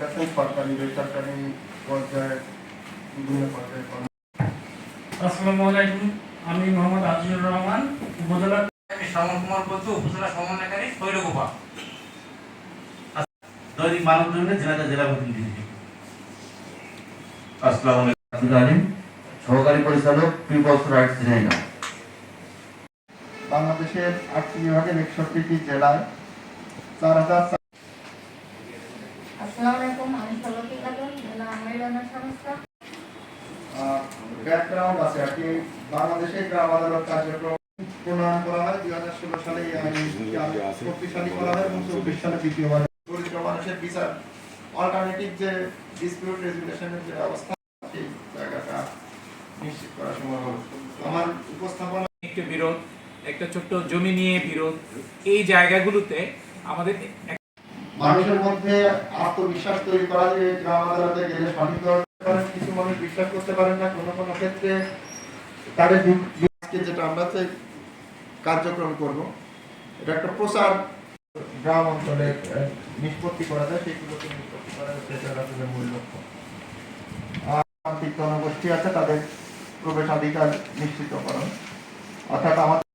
গেছেন সরকারি বেসরকারি পর্যায়ে বিভিন্ন পর্যায়ে আসসালামু আলাইকুম আমি মোহাম্মদ আজিজুর রহমান উপজেলা কুমার বলছি উপজেলা সমন্বয়কারী শৈলকুপা দৈনিক মানব জন্য জেলাটা জেলা প্রতিনিধি আসসালামু আলাইকুম আলিম সহকারী পরিচালক পিপলস রাইটস ঝিনাইদহ বাংলাদেশের আটটি বিভাগের একষট্টিটি জেলায় চার হাজার আসসালামু আলাইকুম আমি সলকি খাতুন জেলা আমেরিকানের সংস্থা ব্যাকগ্রাউন্ড আছে আর কি। বাংলাদেশের গ্রাম আদালত কার্যক্রম প্রণয়ন করা হয়। দুই হাজার ষোলো সালে এই শক্তিশালী করা হয় এবং চব্বিশ সালে দ্বিতীয়বার দরিদ্র মানুষের বিচার অল্টারনেটিভ যে ডিসপিউট রেজুলেশনের যে ব্যবস্থা সেই জায়গাটা নিশ্চিত করা সম্ভব হবে। আমার উপস্থাপনা একটু বিরোধ একটা ছোট্ট জমি নিয়ে বিরোধ। এই জায়গাগুলোতে আমাদের মানুষের মধ্যে আত্মবিশ্বাস তৈরি করা যে গ্রাম আদালতে গেলে সঠিক কিছু মানুষ বিশ্বাস করতে পারেন না, কোনো কোনো ক্ষেত্রে তাদের যেটা আমরা যে কার্যক্রম করব। এটা একটা প্রচার গ্রাম অঞ্চলে নিষ্পত্তি করা যায় সেইগুলোকে নিষ্পত্তি করা যায়, সেটা আসলে মূল লক্ষ্য। আর প্রান্তিক জনগোষ্ঠী আছে, তাদের প্রবেশাধিকার নিশ্চিতকরণ। অর্থাৎ আমাদের